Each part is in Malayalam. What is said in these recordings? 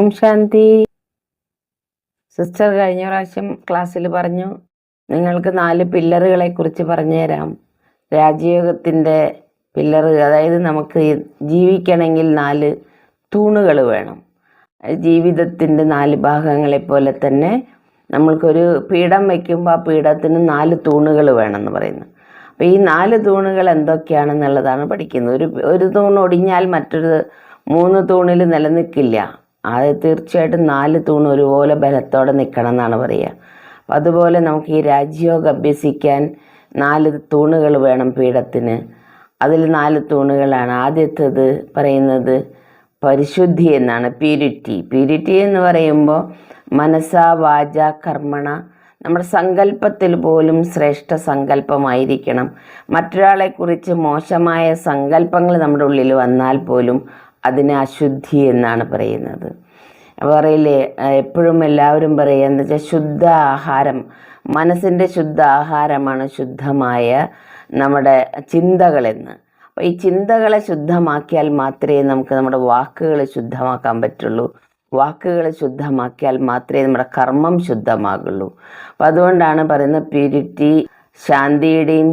ഓം ശാന്തി. സിസ്റ്റർ കഴിഞ്ഞ പ്രാവശ്യം ക്ലാസ്സിൽ പറഞ്ഞു നിങ്ങൾക്ക് നാല് പില്ലറുകളെ കുറിച്ച് പറഞ്ഞുതരാം രാജയോഗത്തിന്റെ പില്ലറ് അതായത് നമുക്ക് ജീവിക്കണമെങ്കിൽ നാല് തൂണുകൾ വേണം. ജീവിതത്തിന്റെ നാല് ഭാഗങ്ങളെ പോലെ തന്നെ നമ്മൾക്കൊരു പീഠം വയ്ക്കുമ്പോൾ ആ പീഠത്തിന് നാല് തൂണുകൾ വേണമെന്ന് പറയുന്നു. അപ്പോൾ ഈ നാല് തൂണുകൾ എന്തൊക്കെയാണെന്നുള്ളതാണ് പഠിക്കുന്നത്. ഒരു ഒരു തൂണ് ഒടിഞ്ഞാൽ മറ്റൊരു മൂന്ന് തൂണിൽ നിലനിൽക്കില്ല. അത് തീർച്ചയായിട്ടും നാല് തൂണ് ഒരുപോലെ ബലത്തോടെ നിൽക്കണം എന്നാണ് പറയുക അപ്പം അതുപോലെ നമുക്ക് ഈ രാജ്യയോഗം അഭ്യസിക്കാൻ നാല് തൂണുകൾ വേണം പീഠത്തിന്. അതിൽ നാല് തൂണുകളാണ്. ആദ്യത്തേത് പറയുന്നത് പരിശുദ്ധി എന്നാണ് പ്യൂരിറ്റി പ്യൂരിറ്റി എന്ന് പറയുമ്പോൾ മനസ്സ വാച കർമ്മണ. നമ്മുടെ സങ്കല്പത്തിൽ പോലും ശ്രേഷ്ഠ സങ്കല്പമായിരിക്കണം. മറ്റൊരാളെക്കുറിച്ച് മോശമായ സങ്കല്പങ്ങൾ നമ്മുടെ ഉള്ളിൽ വന്നാൽ പോലും അതിനെ അശുദ്ധി എന്നാണ് പറയുന്നത്. പറയില്ലേ എപ്പോഴും എല്ലാവരും പറയുക എന്താ വെച്ചാൽ ശുദ്ധ ആഹാരം മനസ്സിന്റെ ശുദ്ധ ആഹാരമാണ് ശുദ്ധമായ നമ്മുടെ ചിന്തകളെന്ന്. അപ്പോൾ ഈ ചിന്തകളെ ശുദ്ധമാക്കിയാൽ മാത്രമേ നമുക്ക് നമ്മുടെ വാക്കുകൾ ശുദ്ധമാക്കാൻ പറ്റുള്ളൂ. വാക്കുകൾ ശുദ്ധമാക്കിയാൽ മാത്രമേ നമ്മുടെ കർമ്മം ശുദ്ധമാകുള്ളൂ. അപ്പം അതുകൊണ്ടാണ് പറയുന്നത് പ്യൂരിറ്റി ശാന്തിയുടെയും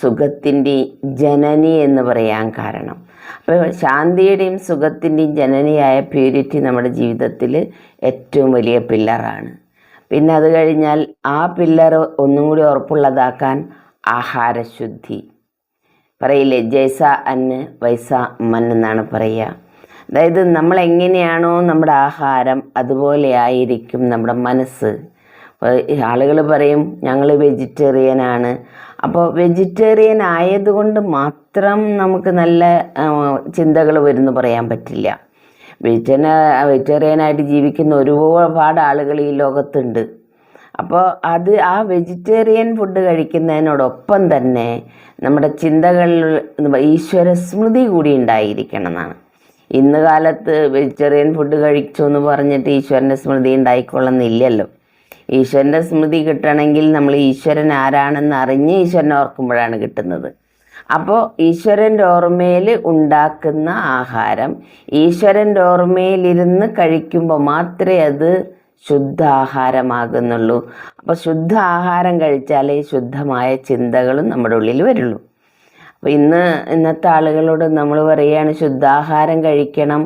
സുഖത്തിന്റെയും ജനനി എന്ന് പറയാൻ കാരണം. അപ്പോൾ ശാന്തിയുടെയും സുഖത്തിന്റെയും ജനനിയായ പ്യൂരിറ്റി നമ്മുടെ ജീവിതത്തിൽ ഏറ്റവും വലിയ പില്ലറാണ്. പിന്നെ അത് കഴിഞ്ഞാൽ ആ പില്ലർ ഒന്നും കൂടി ഉറപ്പുള്ളതാക്കാൻ ആഹാരശുദ്ധി. പറയില്ലേ ജൈസ അന്ന് വൈസ മൻ എന്നാണ് പറയുക. അതായത് നമ്മൾ എങ്ങനെയാണോ നമ്മുടെ ആഹാരം അതുപോലെ ആയിരിക്കും നമ്മുടെ മനസ്സ്. ആളുകൾ പറയും ഞങ്ങൾ വെജിറ്റേറിയൻ ആണ് അപ്പോൾ വെജിറ്റേറിയൻ ആയതുകൊണ്ട് മാത്രം നമുക്ക് നല്ല ചിന്തകൾ വരുന്നു പറയാൻ പറ്റില്ല. വെജിറ്റേറിയൻ വെജിറ്റേറിയനായിട്ട് ജീവിക്കുന്ന ഒരുപാട് ആളുകൾ ഈ ലോകത്തുണ്ട്. അപ്പോൾ അത് ആ വെജിറ്റേറിയൻ ഫുഡ് കഴിക്കുന്നതിനോടൊപ്പം തന്നെ നമ്മുടെ ചിന്തകളിൽ ഈശ്വര സ്മൃതി കൂടി ഉണ്ടായിരിക്കണം എന്നാണ് ഇന്ന് കാലത്ത് വെജിറ്റേറിയൻ ഫുഡ് കഴിച്ചു എന്ന് പറഞ്ഞിട്ട് ഈശ്വരന്റെ സ്മൃതി ഉണ്ടായിക്കൊള്ളുന്നില്ലല്ലോ. ഈശ്വരന്റെ സ്മൃതി കിട്ടണമെങ്കിൽ നമ്മൾ ഈശ്വരൻ ആരാണെന്ന് അറിഞ്ഞ് ഈശ്വരനെ ഓർക്കുമ്പോഴാണ് കിട്ടുന്നത്. അപ്പോൾ ഈശ്വരന്റെ ഓർമ്മയിൽ ഉണ്ടാക്കുന്ന ആഹാരം ഈശ്വരന്റെ ഓർമ്മയിലിരുന്ന് കഴിക്കുമ്പോൾ മാത്രമേ അത് ശുദ്ധ ആഹാരമാകുന്നുള്ളൂ അപ്പോൾ ശുദ്ധ ആഹാരം കഴിച്ചാലേ ശുദ്ധമായ ചിന്തകളും നമ്മുടെ ഉള്ളിൽ വരുള്ളൂ. അപ്പോൾ ഇന്ന് ഇന്നത്തെ ആളുകളോട് നമ്മൾ പറയുകയാണ് ശുദ്ധാഹാരം കഴിക്കണം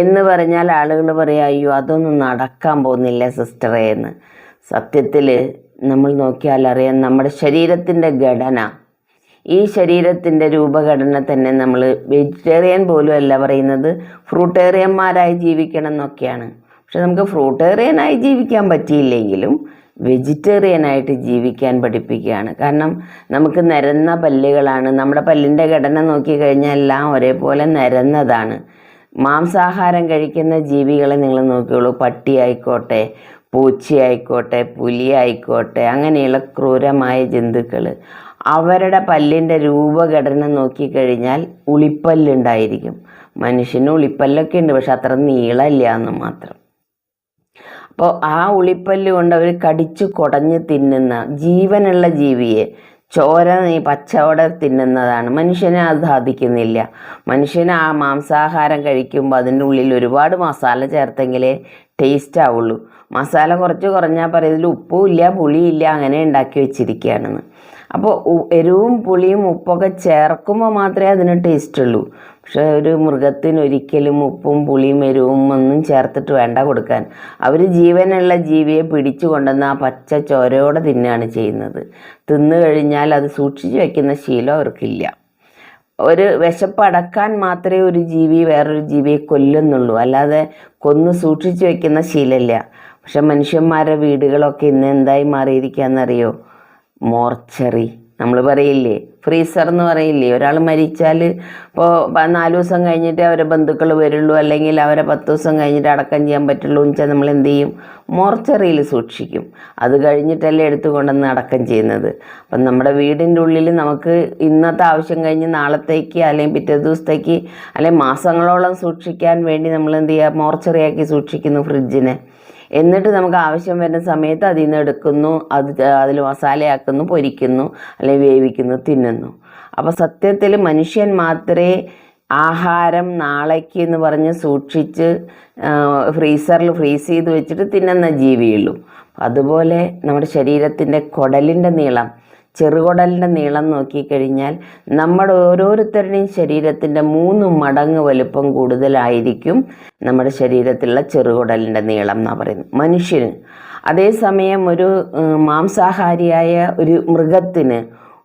എന്ന് പറഞ്ഞാൽ ആളുകൾ പറയുക അയ്യോ അതൊന്നും നടക്കാൻ പോകുന്നില്ല സിസ്റ്ററേ എന്ന്. സത്യത്തിൽ നമ്മൾ നോക്കിയാൽ അറിയാം നമ്മുടെ ശരീരത്തിന്റെ ഘടന. ഈ ശരീരത്തിന്റെ രൂപഘടന തന്നെ നമ്മൾ വെജിറ്റേറിയൻ പോലും അല്ല പറയുന്നത് ഫ്രൂട്ടേറിയന്മാരായി ജീവിക്കണം എന്നൊക്കെയാണ് പക്ഷെ നമുക്ക് ഫ്രൂട്ടേറിയനായി ജീവിക്കാൻ പറ്റിയില്ലെങ്കിലും വെജിറ്റേറിയനായിട്ട് ജീവിക്കാൻ പഠിപ്പിക്കുകയാണ്. കാരണം നമുക്ക് നിരന്ന പല്ലുകളാണ്. നമ്മുടെ പല്ലിന്റെ ഘടന നോക്കിക്കഴിഞ്ഞാൽ എല്ലാം ഒരേപോലെ നിരന്നതാണ്. മാംസാഹാരം കഴിക്കുന്ന ജീവികളെ നിങ്ങൾ നോക്കിയുള്ളൂ. പട്ടി ആയിക്കോട്ടെ പൂച്ചയായിക്കോട്ടെ പുലി ആയിക്കോട്ടെ അങ്ങനെയുള്ള ക്രൂരമായ ജന്തുക്കൾ അവരുടെ പല്ലിന്റെ രൂപഘടന നോക്കിക്കഴിഞ്ഞാൽ ഉളിപ്പല്ലുണ്ടായിരിക്കും. മനുഷ്യന് ഉളിപ്പല്ലൊക്കെ ഉണ്ട് പക്ഷെ അത്ര നീളമില്ല എന്ന് മാത്രം. അപ്പോൾ ആ ഉളിപ്പല്ല് കൊണ്ട് അവർ കടിച്ചു കുടഞ്ഞ് തിന്നുന്ന ജീവനുള്ള ജീവിയെ ചോര നീ പച്ചവട തിന്നുന്നതാണ്. മനുഷ്യനെ അത് സാധിക്കുന്നില്ല. മനുഷ്യന് ആ മാംസാഹാരം കഴിക്കുമ്പോൾ അതിന്റെ ഉള്ളിൽ ഒരുപാട് മസാല ചേർത്തെങ്കിലേ ടേസ്റ്റ് ആവുള്ളൂ. മസാല കുറച്ച് കുറഞ്ഞാൽ പറയും ഇതിൽ ഉപ്പും ഇല്ല പുളിയില്ല അങ്ങനെ ഉണ്ടാക്കി വെച്ചിരിക്കുകയാണെന്ന്. അപ്പോൾ എരിവും പുളിയും ഉപ്പൊക്കെ ചേർക്കുമ്പോൾ മാത്രമേ അതിന് ടേസ്റ്റ് ഉള്ളൂ. പക്ഷേ ഒരു മൃഗത്തിന് ഒരിക്കലും ഉപ്പും പുളിയും എരിവും ഒന്നും ചേർത്തിട്ട് വേണ്ട കൊടുക്കാൻ. അവർ ജീവനുള്ള ജീവിയെ പിടിച്ചു കൊണ്ടുവന്ന് ആ പച്ച ചോരയോടെ തിന്നാണ് ചെയ്യുന്നത്. തിന്നു കഴിഞ്ഞാൽ അത് സൂക്ഷിച്ചു വയ്ക്കുന്ന ശീലം അവർക്കില്ല. ഒരു വിശപ്പടക്കാൻ മാത്രമേ ഒരു ജീവി വേറൊരു ജീവിയെ കൊല്ലുന്നുള്ളൂ. അല്ലാതെ കൊന്ന് സൂക്ഷിച്ചു വെക്കുന്ന ശീലമില്ല. പക്ഷെ മനുഷ്യന്മാരുടെ വീടുകളൊക്കെ ഇന്ന് എന്തായി മാറിയിരിക്കുകയെന്നറിയോ മോർച്ചറി. നമ്മൾ പറയില്ലേ? ഫ്രീസർ എന്ന് പറയില്ലേ? ഒരാൾ മരിച്ചാൽ ഇപ്പോൾ നാല് ദിവസം കഴിഞ്ഞിട്ട് അവരെ ബന്ധുക്കൾ വരുള്ളൂ. അല്ലെങ്കിൽ അവരെ പത്ത് ദിവസം കഴിഞ്ഞിട്ട് അടക്കം ചെയ്യാൻ പറ്റുള്ളൂ എന്ന് വെച്ചാൽ നമ്മൾ എന്ത് ചെയ്യും? മോർച്ചറിയിൽ സൂക്ഷിക്കും. അത് കഴിഞ്ഞിട്ടല്ലേ എടുത്തു കൊണ്ടുവന്ന് അടക്കം ചെയ്യുന്നത്. അപ്പം നമ്മുടെ വീടിന്റെ ഉള്ളിൽ നമുക്ക് ഇന്നത്തെ ആവശ്യം കഴിഞ്ഞ് നാളത്തേക്ക് അല്ലെങ്കിൽ പിറ്റേ ദിവസത്തേക്ക് അല്ലെങ്കിൽ മാസങ്ങളോളം സൂക്ഷിക്കാൻ വേണ്ടി നമ്മൾ എന്ത് ചെയ്യുക? മോർച്ചറിയാക്കി സൂക്ഷിക്കുന്നു ഫ്രിഡ്ജിനെ എന്നിട്ട് നമുക്ക് ആവശ്യം വരുന്ന സമയത്ത് അതിൽ നിന്ന് എടുക്കുന്നു അത് അതിൽ മസാലയാക്കുന്നു പൊരിക്കുന്നു അല്ലെങ്കിൽ വേവിക്കുന്നു തിന്നുന്നു. അപ്പോൾ സത്യത്തിൽ മനുഷ്യൻ മാത്രമേ ആഹാരം നാളേക്ക് എന്ന് പറഞ്ഞ് സൂക്ഷിച്ച് ഫ്രീസറിൽ ഫ്രീസ് ചെയ്ത് വെച്ചിട്ട് തിന്നുന്ന ജീവിയുള്ളൂ. അതുപോലെ നമ്മുടെ ശരീരത്തിന്റെ കുടലിന്റെ നീളം ചെറുകുടലിന്റെ നീളം നോക്കിക്കഴിഞ്ഞാൽ നമ്മുടെ ഓരോരുത്തരുടെയും ശരീരത്തിന്റെ മൂന്ന് മടങ്ങ് വലുപ്പം കൂടുതലായിരിക്കും നമ്മുടെ ശരീരത്തിലുള്ള ചെറുകുടലിന്റെ നീളം എന്ന് പറയുന്നത്. മനുഷ്യന് അതേസമയം ഒരു മാംസാഹാരിയായ ഒരു മൃഗത്തിന്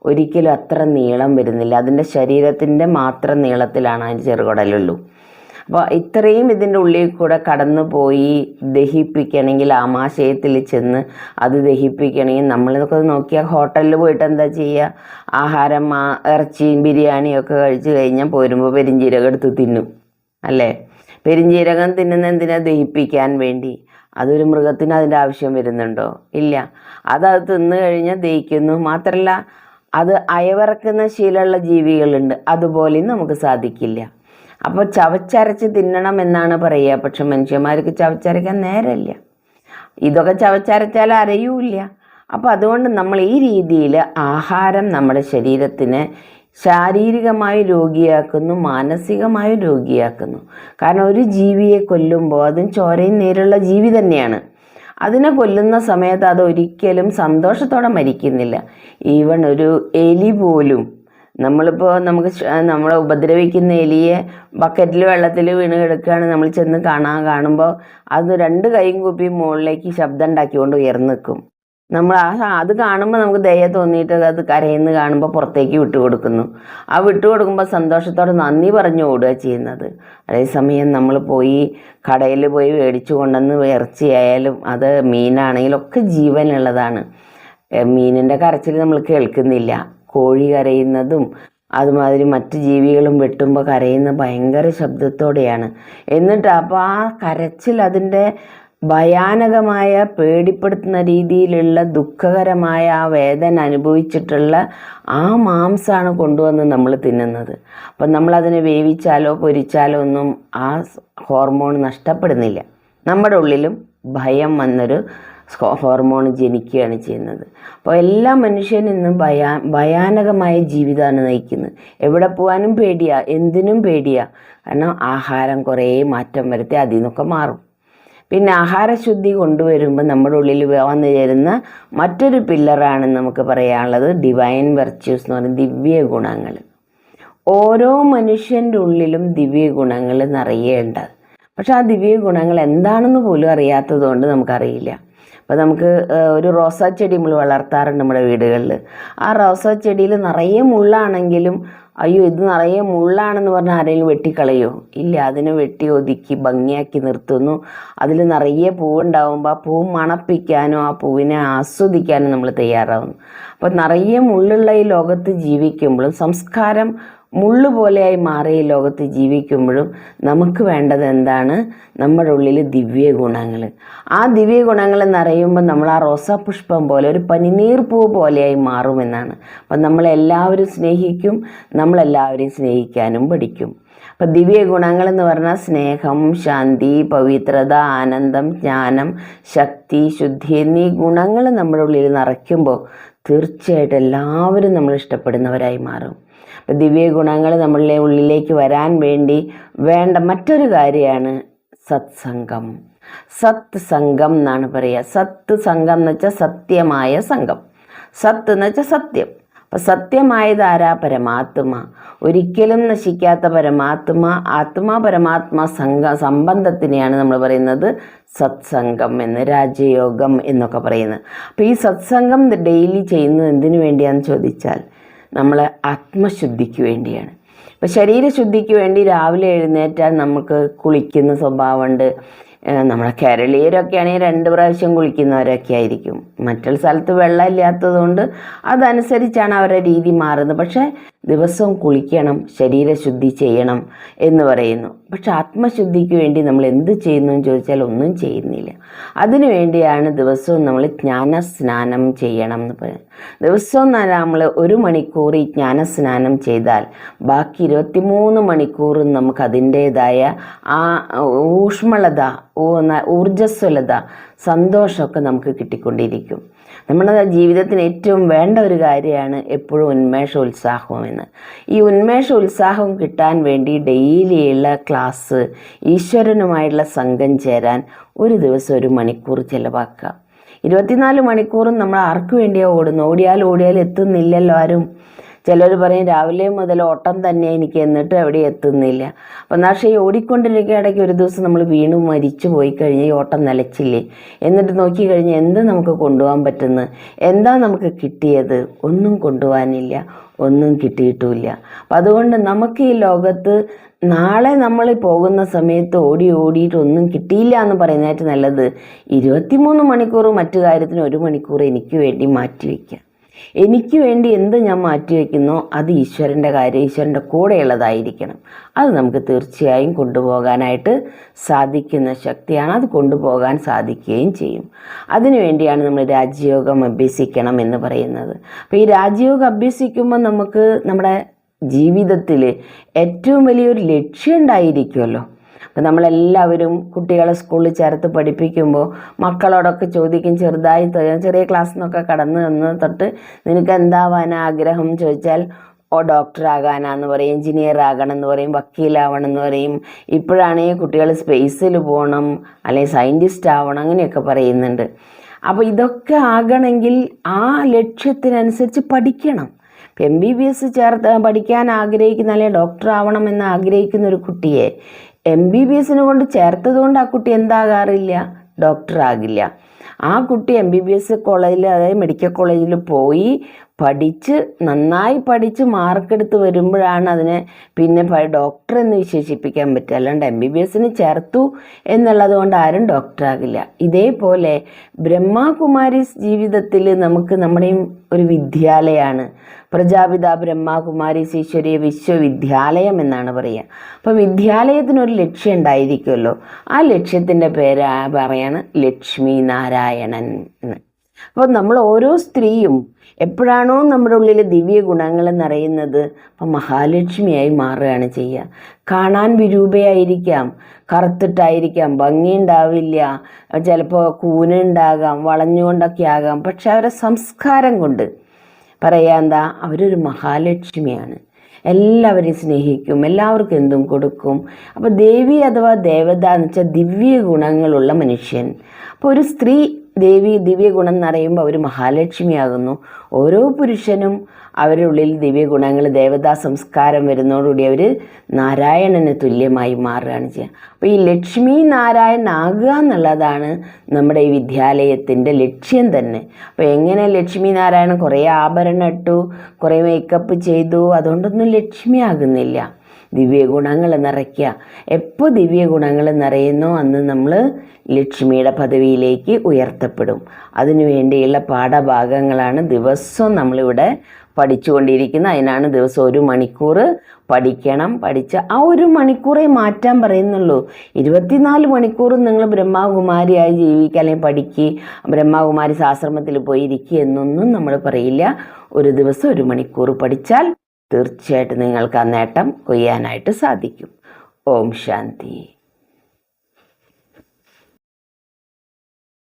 ഒരിക്കലും അത്ര നീളം വരുന്നില്ല. അതിന്റെ ശരീരത്തിന്റെ മാത്രം നീളത്തിലാണ് അതിന് ചെറുകുടലുള്ളൂ. അപ്പോൾ ഇത്രയും ഇതിന്റെ ഉള്ളിൽ കൂടെ കടന്നു പോയി ദഹിപ്പിക്കണമെങ്കിൽ ആമാശയത്തിൽ ചെന്ന് അത് ദഹിപ്പിക്കണമെങ്കിൽ നമ്മളിതൊക്കെ നോക്കിയാൽ ഹോട്ടലിൽ പോയിട്ട് എന്താ ചെയ്യുക ആഹാരം ഇറച്ചിയും ബിരിയാണിയും ഒക്കെ കഴിച്ച് കഴിഞ്ഞാൽ പോരുമ്പോൾ പെരിഞ്ചീരകം എടുത്ത് തിന്നും അല്ലേ? പെരിഞ്ചീരകം തിന്നുന്ന എന്തിനാ ദഹിപ്പിക്കാൻ വേണ്ടി? അതൊരു മൃഗത്തിന് അതിന്റെ ആവശ്യം വരുന്നുണ്ടോ? ഇല്ല. അതത് തിന്നു കഴിഞ്ഞാൽ ദഹിക്കുന്നു. മാത്രമല്ല അത് അയവിറക്കുന്ന ശീലമുള്ള ജീവികളുണ്ട്. അതുപോലെയും നമുക്ക് സാധിക്കില്ല. അപ്പോൾ ചവച്ചരച്ച് തിന്നണം എന്നാണ് പറയുക. പക്ഷെ മനുഷ്യന്മാർക്ക് ചവച്ചരയ്ക്കാൻ നേരമില്ല. ഇതൊക്കെ ചവച്ചരച്ചാൽ അരയൂല്ല. അപ്പോൾ അതുകൊണ്ട് നമ്മൾ ഈ രീതിയിൽ ആഹാരം നമ്മുടെ ശരീരത്തിന് ശാരീരികമായി രോഗിയാക്കുന്നു മാനസികമായി രോഗിയാക്കുന്നു. കാരണം ഒരു ജീവിയെ കൊല്ലുമ്പോൾ അതും ചോരയും നേരുള്ള ജീവി തന്നെയാണ്. അതിനെ കൊല്ലുന്ന സമയത്ത് അത് ഒരിക്കലും സന്തോഷത്തോടെ മരിക്കുന്നില്ല. ഈവൺ ഒരു എലി പോലും നമ്മളിപ്പോൾ നമുക്ക് നമ്മളെ ഉപദ്രവിക്കുന്ന എലിയെ ബക്കറ്റിൽ വെള്ളത്തിൽ വീണ് കിടക്കുകയാണ് നമ്മൾ ചെന്ന് കാണാൻ കാണുമ്പോൾ അത് രണ്ട് കൈയും കൂപ്പി മുകളിലേക്ക് ശബ്ദം ഉണ്ടാക്കിക്കൊണ്ട് ഉയർന്നു നിൽക്കും. നമ്മൾ ആ അത് കാണുമ്പോൾ നമുക്ക് ദയ തോന്നിയിട്ട് അത് കരയുന്ന കാണുമ്പോൾ പുറത്തേക്ക് വിട്ടു കൊടുക്കുന്നു. ആ വിട്ടു കൊടുക്കുമ്പോൾ സന്തോഷത്തോടെ നന്ദി പറഞ്ഞു ഓടുക ചെയ്യുന്നത്. അതേസമയം നമ്മൾ പോയി കടയിൽ പോയി മേടിച്ചു കൊണ്ടുവന്ന് ഇറച്ചിയായാലും അത് മീനാണെങ്കിലും ഒക്കെ ജീവനുള്ളതാണ് മീനിന്റെ കരച്ചിൽ നമ്മൾ കേൾക്കുന്നില്ല. കോഴി കരയുന്നതും അതുമാതിരി മറ്റ് ജീവികളും വെട്ടുമ്പോൾ കരയുന്ന ഭയങ്കര ശബ്ദത്തോടെയാണ്. എന്നിട്ട് അപ്പോൾ ആ കരച്ചിൽ അതിന്റെ ഭയാനകമായ പേടിപ്പെടുത്തുന്ന രീതിയിലുള്ള ദുഃഖകരമായ ആ വേദന അനുഭവിച്ചിട്ടുള്ള ആ മാംസമാണ് കൊണ്ടുവന്ന് നമ്മൾ തിന്നുന്നത്. അപ്പം നമ്മളതിനെ വേവിച്ചാലോ പൊരിച്ചാലോ ഒന്നും ആ ഹോർമോൺ നഷ്ടപ്പെടുന്നില്ല. നമ്മുടെ ഉള്ളിലും ഭയം വന്നൊരു ഹോർമോൺ ജനിക്കുകയാണ് ചെയ്യുന്നത്. അപ്പോൾ എല്ലാ മനുഷ്യനും ഇന്ന് ഭയാ ഭയാനകമായ ജീവിതമാണ് നയിക്കുന്നത്. എവിടെ പോകാനും പേടിയാ എന്തിനും പേടിയാ. കാരണം ആഹാരം കുറേ മാറ്റം വരുത്തി അതിൽ നിന്നൊക്കെ മാറും. പിന്നെ ആഹാരശുദ്ധി കൊണ്ടുവരുമ്പോൾ നമ്മുടെ ഉള്ളിൽ വന്നു ചേരുന്ന മറ്റൊരു പില്ലറാണ് നമുക്ക് പറയാനുള്ളത് ഡിവൈൻ വെർച്യൂസ് എന്ന് പറയുന്ന ദിവ്യ ഗുണങ്ങൾ. ഓരോ മനുഷ്യന്റെ ഉള്ളിലും ദിവ്യ ഗുണങ്ങൾ നിറയേണ്ടത്. പക്ഷെ ആ ദിവ്യ ഗുണങ്ങൾ എന്താണെന്ന് പോലും അറിയാത്തത് കൊണ്ട് നമുക്കറിയില്ല. അപ്പോൾ നമുക്ക് ഒരു റോസാ ചെടി നമ്മൾ വളർത്താറുണ്ട് നമ്മുടെ വീടുകളിൽ. ആ റോസാ ചെടിയിൽ നിറയെ മുള്ളാണെങ്കിലും അയ്യോ ഇത് നിറയെ മുള്ളാണെന്ന് പറഞ്ഞാൽ ആരെങ്കിലും വെട്ടിക്കളയോ? ഇല്ല അതിനെ വെട്ടി ഒതുക്കി ഭംഗിയാക്കി നിർത്തുന്നു. അതിൽ നിറയെ പൂവുണ്ടാവുമ്പോൾ ആ പൂവ് മണപ്പിക്കാനോ ആ പൂവിനെ ആസ്വദിക്കാനും നമ്മൾ തയ്യാറാവുന്നു. അപ്പോൾ നിറയെ മുള്ളുള്ള ഈ ലോകത്ത് ജീവിക്കുമ്പോഴും സംസ്കാരം മുള്ളു പോലെയായി മാറിയ ഈ ലോകത്ത് ജീവിക്കുമ്പോഴും നമുക്ക് വേണ്ടത് എന്താണ്? നമ്മുടെ ഉള്ളിൽ ദിവ്യ ഗുണങ്ങൾ ആ ദിവ്യ ഗുണങ്ങൾ നിറയുമ്പോൾ നമ്മൾ ആ റോസാപുഷ്പം പോലെ ഒരു പനിനീർ പൂ പോലെയായി മാറുമെന്നാണ്. അപ്പം നമ്മളെല്ലാവരും സ്നേഹിക്കും നമ്മളെല്ലാവരെയും സ്നേഹിക്കാനും പഠിക്കും. അപ്പം ദിവ്യ ഗുണങ്ങൾ എന്ന് പറഞ്ഞാൽ സ്നേഹം ശാന്തി പവിത്രത ആനന്ദം ജ്ഞാനം ശക്തി ശുദ്ധി എന്നീ ഗുണങ്ങൾ നമ്മുടെ ഉള്ളിൽ നിറയ്ക്കുമ്പോൾ തീർച്ചയായിട്ടും എല്ലാവരും നമ്മൾ ഇഷ്ടപ്പെടുന്നവരായി മാറും. ദിവ്യ ഗുണങ്ങൾ നമ്മളുടെ ഉള്ളിലേക്ക് വരാൻ വേണ്ടി വേണ്ട മറ്റൊരു കാര്യമാണ് സത്സംഗം. സത് സംഘം എന്നാണ് പറയുക. സത്ത് സംഘം എന്ന് വെച്ചാൽ സത്യമായ സംഘം. സത്ത് എന്ന് വെച്ചാൽ സത്യം. അപ്പം സത്യമായത് ആരാ? പരമാത്മ. ഒരിക്കലും നശിക്കാത്ത പരമാത്മ ആത്മാ പരമാത്മ സംഘ സംബന്ധത്തിനെയാണ് നമ്മൾ പറയുന്നത് സത്സംഗം എന്ന് രാജയോഗം എന്നൊക്കെ പറയുന്നത്. അപ്പോൾ ഈ സത്സംഗം ഡെയിലി ചെയ്യുന്നത് എന്തിനു വേണ്ടിയാണെന്ന് ചോദിച്ചാൽ നമ്മൾ ആത്മശുദ്ധിക്ക് വേണ്ടിയാണ്. ഇപ്പം ശരീരശുദ്ധിക്ക് വേണ്ടി രാവിലെ എഴുന്നേറ്റാൽ നമുക്ക് കുളിക്കുന്ന സ്വഭാവമുണ്ട്. നമ്മളെ കേരളീയരൊക്കെ ആണെങ്കിൽ രണ്ട് പ്രാവശ്യം കുളിക്കുന്നവരൊക്കെ ആയിരിക്കും. മറ്റുള്ള സ്ഥലത്ത് വെള്ളം ഇല്ലാത്തതുകൊണ്ട് അതനുസരിച്ചാണ് അവരുടെ രീതി മാറുന്നത്. പക്ഷേ ദിവസവും കുളിക്കണം ശരീരശുദ്ധി ചെയ്യണം എന്ന് പറയുന്നു. പക്ഷെ ആത്മശുദ്ധിക്ക് വേണ്ടി നമ്മൾ എന്ത് ചെയ്യുന്നു എന്ന് ചോദിച്ചാൽ ഒന്നും ചെയ്യുന്നില്ല. അതിനുവേണ്ടിയാണ് ദിവസവും നമ്മൾ ജ്ഞാനസ്നാനം ചെയ്യണം എന്ന് പറയുന്നത്. ദിവസവും നമ്മൾ ഒരു മണിക്കൂർ ഈ ജ്ഞാനസ്നാനം ചെയ്താൽ ബാക്കി ഇരുപത്തിമൂന്ന് മണിക്കൂറും നമുക്ക് അതിന്റേതായ ആ ഊഷ്മളത ഊർജസ്വലത സന്തോഷമൊക്കെ നമുക്ക് കിട്ടിക്കൊണ്ടിരിക്കും. നമ്മുടെ ജീവിതത്തിന് ഏറ്റവും വേണ്ട ഒരു കാര്യമാണ് എപ്പോഴും ഉന്മേഷ ഉത്സാഹവും എന്ന്. ഈ ഉന്മേഷ ഉത്സാഹം കിട്ടാൻ വേണ്ടി ഡെയിലിയുള്ള ക്ലാസ് ഈശ്വരനുമായിട്ടുള്ള സംഘം ചേരാൻ ഒരു ദിവസം ഒരു മണിക്കൂർ ചിലവാക്കുക. ഇരുപത്തിനാല് മണിക്കൂറും നമ്മൾ ആർക്കു വേണ്ടിയാണ് ഓടുന്നത് ഓടിയാൽ ഓടിയാൽ എത്തുന്നില്ലല്ലോ ആരും. ചിലർ പറയും രാവിലെ മുതൽ ഓട്ടം തന്നെ എനിക്ക് എന്നിട്ട് അവിടെ എത്തുന്നില്ല. അപ്പം പക്ഷേ ഈ ഓടിക്കൊണ്ടിരിക്കുക ഇടയ്ക്ക് ഒരു ദിവസം നമ്മൾ വീണു മരിച്ചു പോയി കഴിഞ്ഞ് ഈ ഓട്ടം നിലച്ചില്ലേ എന്നിട്ട് നോക്കിക്കഴിഞ്ഞാൽ കഴിഞ്ഞ് എന്ത് നമുക്ക് കൊണ്ടുപോകാൻ പറ്റുന്നു? എന്താ നമുക്ക് കിട്ടിയത്? ഒന്നും കൊണ്ടുപോകാനില്ല ഒന്നും കിട്ടിയിട്ടുമില്ല. അപ്പം അതുകൊണ്ട് നമുക്ക് ഈ ലോകത്ത് നാളെ നമ്മൾ പോകുന്ന സമയത്ത് ഓടി ഓടിയിട്ട് ഒന്നും കിട്ടിയില്ല എന്ന് പറയുന്നതായിട്ട് നല്ലത്. ഇരുപത്തിമൂന്ന് മണിക്കൂർ മറ്റു കാര്യത്തിന് ഒരു മണിക്കൂർ എനിക്ക് വേണ്ടി മാറ്റി വയ്ക്കുക എനിക്ക് വേണ്ടി എന്ത് ഞാൻ മാറ്റിവെക്കുന്നോ അത് ഈശ്വരന്റെ കാര്യം ഈശ്വരന്റെ കൂടെയുള്ളതായിരിക്കണം. അത് നമുക്ക് തീർച്ചയായും കൊണ്ടുപോകാനായിട്ട് സാധിക്കുന്ന ശക്തിയാണ്. അത് കൊണ്ടുപോകാൻ സാധിക്കുകയും ചെയ്യും. അതിനുവേണ്ടിയാണ് നമ്മൾ രാജയോഗം അഭ്യസിക്കണം എന്ന് പറയുന്നത്. അപ്പോൾ ഈ രാജയോഗം അഭ്യസിക്കുമ്പോൾ നമുക്ക് നമ്മുടെ ജീവിതത്തിൽ ഏറ്റവും വലിയൊരു ലക്ഷ്യം ഉണ്ടായിരിക്കുമല്ലോ. അപ്പം നമ്മളെല്ലാവരും കുട്ടികളെ സ്കൂളിൽ ചേർത്ത് പഠിപ്പിക്കുമ്പോൾ മക്കളോടൊക്കെ ചോദിക്കും ചെറുതായി ചെറിയ ക്ലാസ്സിൽ നിന്നൊക്കെ കടന്നു വന്ന് തൊട്ട് നിനക്ക് എന്താവാൻ ആഗ്രഹം? ചോദിച്ചാൽ ഓ ഡോക്ടർ ആകാനാന്ന് പറയും എഞ്ചിനീയർ ആകണം എന്ന് പറയും വക്കീലാവണം എന്ന് പറയും ഇപ്പോഴാണെങ്കിൽ കുട്ടികൾ സ്പേസിൽ പോകണം അല്ലെങ്കിൽ സയന്റിസ്റ്റ് ആവണം അങ്ങനെയൊക്കെ പറയുന്നുണ്ട്. അപ്പോൾ ഇതൊക്കെ ആകണമെങ്കിൽ ആ ലക്ഷ്യത്തിനനുസരിച്ച് പഠിക്കണം. എം ബി ബി എസ് ചേർത്ത് പഠിക്കാൻ ആഗ്രഹിക്കുന്ന അല്ലെങ്കിൽ ഡോക്ടർ ആവണം എന്ന് ആഗ്രഹിക്കുന്ന ഒരു കുട്ടിയെ എം ബി ബി എസിനെ കൊണ്ട് ചേർത്തത് കൊണ്ട് ആ കുട്ടി എന്താകാറില്ല? ഡോക്ടർ ആകില്ല ആ കുട്ടി എം ബി ബി എസ് കോളേജിൽ അതായത് മെഡിക്കൽ കോളേജിൽ പോയി പഠിച്ച് നന്നായി പഠിച്ച് മാർക്കെടുത്ത് വരുമ്പോഴാണ് അതിനെ പിന്നെ ഡോക്ടർ എന്ന് വിശേഷിപ്പിക്കാൻ പറ്റുക. അല്ലാണ്ട് എം ബി ബി എസിന് ചേർത്തു എന്നുള്ളത് കൊണ്ട് ആരും ഡോക്ടറാകില്ല ഇതേപോലെ ബ്രഹ്മകുമാരീസ് ജീവിതത്തിൽ നമുക്ക് നമ്മുടെയും ഒരു വിദ്യാലയമാണ് പ്രജാപിത ബ്രഹ്മകുമാരീസ് ഈശ്വരീയ വിശ്വവിദ്യാലയം എന്നാണ് പറയുക. അപ്പോൾ വിദ്യാലയത്തിനൊരു ലക്ഷ്യം ഉണ്ടായിരിക്കുമല്ലോ. ആ ലക്ഷ്യത്തിന്റെ പേര് പറയാണ് ലക്ഷ്മി നാരായണൻ എന്ന്. അപ്പോൾ നമ്മൾ ഓരോ സ്ത്രീയും എപ്പോഴാണോ നമ്മുടെ ഉള്ളിൽ ദിവ്യ ഗുണങ്ങൾ നിറയുന്നത് അപ്പം മഹാലക്ഷ്മിയായി മാറുകയാണ് ചെയ്യുക. കാണാൻ വിരൂപയായിരിക്കാം കറുത്തിട്ടായിരിക്കാം ഭംഗിയുണ്ടാവില്ല ചിലപ്പോൾ കൂനുണ്ടാകാം വളഞ്ഞുകൊണ്ടൊക്കെ ആകാം. പക്ഷെ അവരെ സംസ്കാരം കൊണ്ട് പറയാ എന്താ അവരൊരു മഹാലക്ഷ്മിയാണ്. എല്ലാവരെയും സ്നേഹിക്കും എല്ലാവർക്കും എന്തും കൊടുക്കും. അപ്പോൾ ദേവി അഥവാ ദേവത എന്ന് വെച്ചാൽ ദിവ്യ ഗുണങ്ങളുള്ള മനുഷ്യൻ. അപ്പോൾ ഒരു സ്ത്രീ ദേവി ദിവ്യ ഗുണം എന്ന് പറയുമ്പോൾ അവർ മഹാലക്ഷ്മിയാകുന്നു. ഓരോ പുരുഷനും അവരുടെ ഉള്ളിൽ ദിവ്യ ഗുണങ്ങൾ ദേവതാ സംസ്കാരം വരുന്നതോടുകൂടി അവർ നാരായണന് തുല്യമായി മാറുകയാണ് ചെയ്യുക അപ്പോൾ ഈ ലക്ഷ്മി നാരായണനാകുക എന്നുള്ളതാണ് നമ്മുടെ ഈ വിദ്യാലയത്തിന്റെ ലക്ഷ്യം തന്നെ. അപ്പോൾ എങ്ങനെ ലക്ഷ്മി നാരായണൻ കുറേ ആഭരണം ഇട്ടു കുറേ മേക്കപ്പ് ചെയ്തു അതുകൊണ്ടൊന്നും ലക്ഷ്മി ആകുന്നില്ല ദിവ്യ ഗുണങ്ങൾ നിറയ്ക്കുക. എപ്പോൾ ദിവ്യ ഗുണങ്ങൾ നിറയുന്നോ അന്ന് നമ്മൾ ലക്ഷ്മിയുടെ പദവിയിലേക്ക് ഉയർത്തപ്പെടും. അതിനു വേണ്ടിയുള്ള പാഠഭാഗങ്ങളാണ് ദിവസവും നമ്മളിവിടെ പഠിച്ചുകൊണ്ടിരിക്കുന്നത്. അതിനാണ് ദിവസം ഒരു മണിക്കൂർ പഠിക്കണം. പഠിച്ച ആ ഒരു മണിക്കൂറേ മാറ്റാൻ പറയുന്നുള്ളൂ. ഇരുപത്തിനാല് മണിക്കൂറും നിങ്ങൾ ബ്രഹ്മാകുമാരിയായി ജീവിക്കുക അല്ലെങ്കിൽ പഠിക്കുക ബ്രഹ്മാകുമാരി ആശ്രമത്തിൽ പോയി ഇരിക്കുക എന്നൊന്നും നമ്മൾ പറയില്ല. ഒരു ദിവസം ഒരു മണിക്കൂർ പഠിച്ചാൽ തീർച്ചയായിട്ടും നിങ്ങൾക്ക് ആ നേട്ടം കൊയ്യാനായിട്ട് സാധിക്കും. ഓം ശാന്തി.